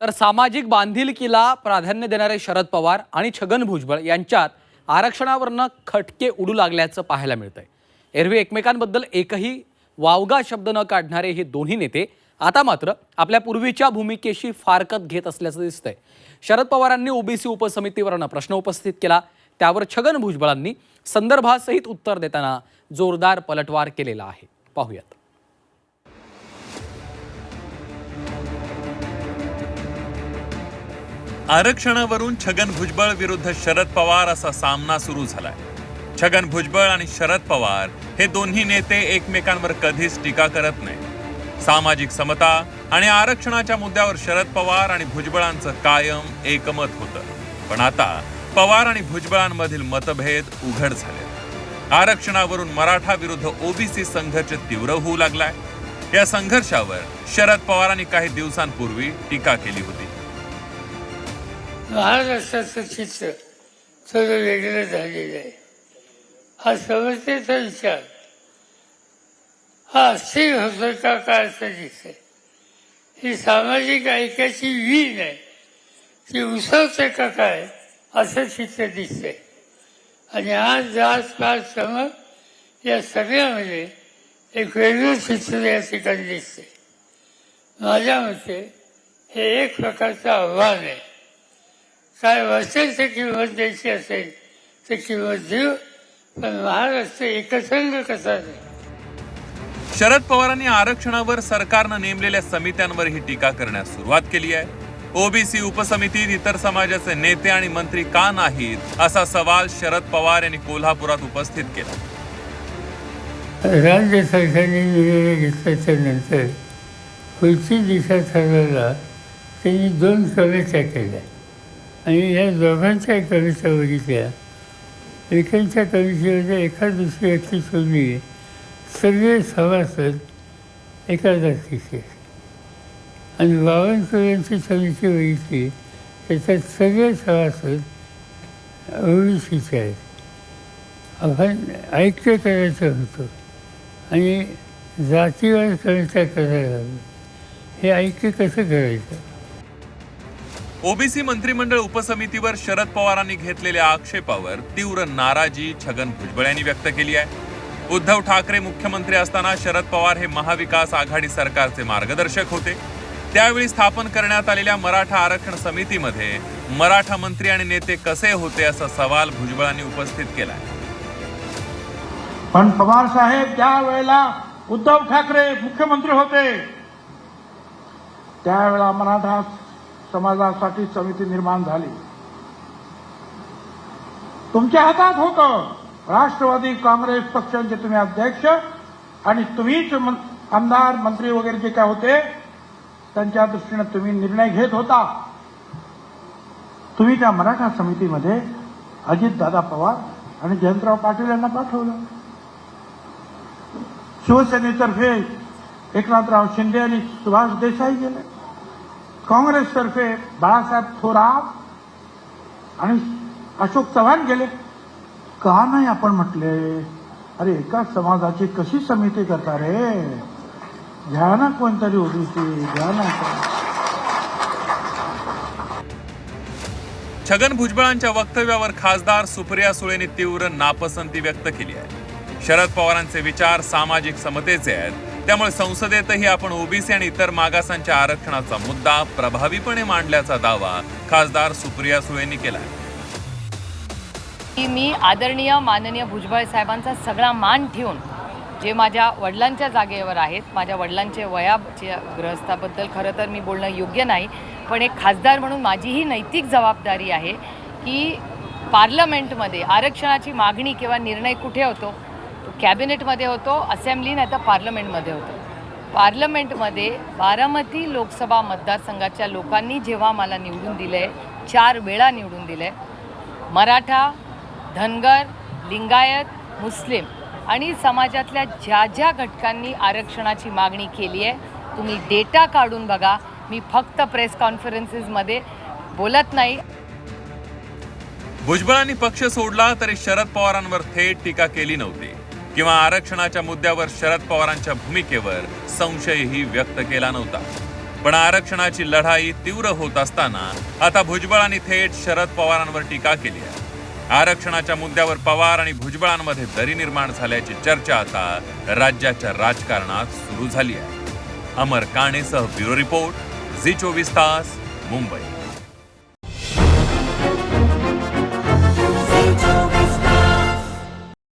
तर सामाजिक बांधिलकीला प्राधान्य देणारे शरद पवार आणि छगन भुजबळ यांच्यात आरक्षणावरनं खटके उडू लागल्याचं पाहायला मिळतंय. एरवी एकमेकांबद्दल एकही वावगा शब्द न काढणारे हे दोन्ही नेते आता मात्र आपल्या पूर्वीच्या भूमिकेशी फारकत घेत असल्याचं दिसतंय. शरद पवारांनी ओबीसी उपसमितीवरनं प्रश्न उपस्थित केला. त्यावर छगन भुजबळांनी संदर्भासहित उत्तर देताना जोरदार पलटवार केलेला आहे. पाहूयात. आरक्षणावरून छगन भुजबळ विरुद्ध शरद पवार असा सामना सुरू झालाय. छगन भुजबळ आणि शरद पवार हे दोन्ही नेते एकमेकांवर कधीच टीका करत नाही सामाजिक समता आणि आरक्षणाच्या मुद्द्यावर शरद पवार आणि भुजबळांचं कायम एकमत होतं. पण आता पवार आणि भुजबळांमधील मतभेद उघड झाले. आरक्षणावरून मराठा विरुद्ध ओबीसी संघर्ष तीव्र होऊ लागलाय. या संघर्षावर शरद पवारांनी काही दिवसांपूर्वी टीका केली होती. महाराष्ट्राचं चित्र थोडं वेगळं झालेलं आहे. हा समस्येचा विचार. हा अस्थिर होतो का काय असं दिसतंय? ही सामाजिक ऐक्याची वीण आहे. ती उसवते का काय असं चित्र दिसतंय. आणि आज जात पाच समज या सगळ्यामध्ये एक वेगळं चित्र या ठिकाणी दिसते माझ्या मते हे एक प्रकारचं आव्हान आहे. काय वाचेल ते किंमत द्यायची असेल तर किंमत देऊ पण महाराष्ट्र एकसंघ कसा शरद पवारांनी आरक्षणावर सरकारनं नेमलेल्या समित्यांवर ही टीका करण्यास सुरुवात केली आहे. ओबीसी उपसमितीत इतर समाजाचे नेते आणि मंत्री का नाहीत असा सवाल शरद पवार यांनी कोल्हापुरात उपस्थित केला. राज्य सरकारने निर्णय घेतल्याच्या नंतर पुढची दिशा ठरवायला त्यांनी दोन कमिट्या केल्या. आणि या दोघांच्या कविता बघितल्या एकांच्या कवितेमध्ये एका दुसरी व्यक्ती सोडली सगळे सभासद एका जातीचे आणि बावनकुळ्यांची समिती बघितली त्याच्यात सगळे सभासद ओबीसीचे आहेत. आपण ऐक्य करायचं होतं. आणि जातीवर कविता करायला हवी हे ऐक्य कसं करायचं? ओबीसी मंत्रिमंडळ उपसमितीवर शरद पवारांनी घेतलेल्या आक्षेपावर तीव्र नाराजी छगन भुजबळ यांनी व्यक्त केली आहे. उद्धव ठाकरे मुख्यमंत्री असताना शरद पवार हे महाविकास आघाडी सरकारचे मार्गदर्शक होते. त्यावेळी स्थापन करण्यात आलेल्या मराठा आरक्षण समितीमध्ये मराठा मंत्री आणि नेते कसे होते असा सवाल भुजबळांनी उपस्थित केला पण पवार साहेब ज्या वेळेला उद्धव ठाकरे मुख्यमंत्री होते त्यावेळेला मराठा समाजासाठी समिती निर्माण झाली. तुमच्या हातात होतं. राष्ट्रवादी काँग्रेस पक्षांचे तुम्ही अध्यक्ष आणि तुम्हीच आमदार मंत्री वगैरे जे काय होते त्यांच्या दृष्टीने तुम्ही निर्णय घेत होता. तुम्ही त्या मराठा समितीमध्ये अजितदादा पवार आणि जयंतराव पाटील यांना पाठवलं. शिवसेनेतर्फे एकनाथराव शिंदे आणि सुभाष देसाई गेले. काँग्रेसतर्फे बाळासाहेब थोरात आणि अशोक चव्हाण गेले. का नाही आपण म्हटले? अरे एका समाजाची कशी समिती करता रे? घ्या ना कोणतरी ओबीसी घ्या ना छगन भुजबळांच्या वक्तव्यावर खासदार सुप्रिया सुळेंनी तीव्र नापसंती व्यक्त केली आहे. शरद पवारांचे विचार सामाजिक समतेचे आहेत. त्यामुळे संसदेतही आपण ओबीसी आणि इतर मागासांच्या आरक्षणाचा मुद्दा प्रभावीपणे मांडल्याचा दावा खासदार सुप्रिया सुळेंनी केला की मी आदरणीय माननीय भुजबळ साहेबांचा सगळा मान ठेवून जे माझ्या वडिलांच्या जागेवर आहेत माझ्या वडिलांचे वयाच्या ग्रहस्थाबद्दल खरं तर मी बोलणं योग्य नाही पण एक खासदार म्हणून माझी ही नैतिक जबाबदारी आहे की पार्लमेंटमध्ये आरक्षणाची मागणी किंवा निर्णय कुठे होतो कॅबिनेटमध्ये होतो असेंब्ली नाही तर पार्लमेंटमध्ये होतो. पार्लमेंटमध्ये बारामती लोकसभा मतदारसंघाच्या लोकांनी जेव्हा मला निवडून दिलं आहे चार वेळा निवडून दिलं आहे मराठा धनगर लिंगायत मुस्लिम आणि समाजातल्या ज्या ज्या घटकांनी आरक्षणाची मागणी केली आहे तुम्ही डेटा काढून बघा. मी फक्त प्रेस कॉन्फरन्सेसमध्ये बोलत नाही. भुजबळांनी पक्ष सोडला तरी शरद पवारांवर थेट टीका केली नव्हती. किंवा आरक्षणाच्या मुद्द्यावर शरद पवारांच्या भूमिकेवर संशयही व्यक्त केला नव्हता. पण आरक्षणाची लढाई तीव्र होत असताना आता भुजबळांनी थेट शरद पवारांवर टीका केली आहे. आरक्षणाच्या मुद्द्यावर पवार आणि भुजबळांमध्ये दरी निर्माण झाल्याची चर्चा आता राज्याच्या राजकारणात सुरू झाली आहे. अमर काणेसह ब्युरो रिपोर्ट झी चोवीस तास मुंबई.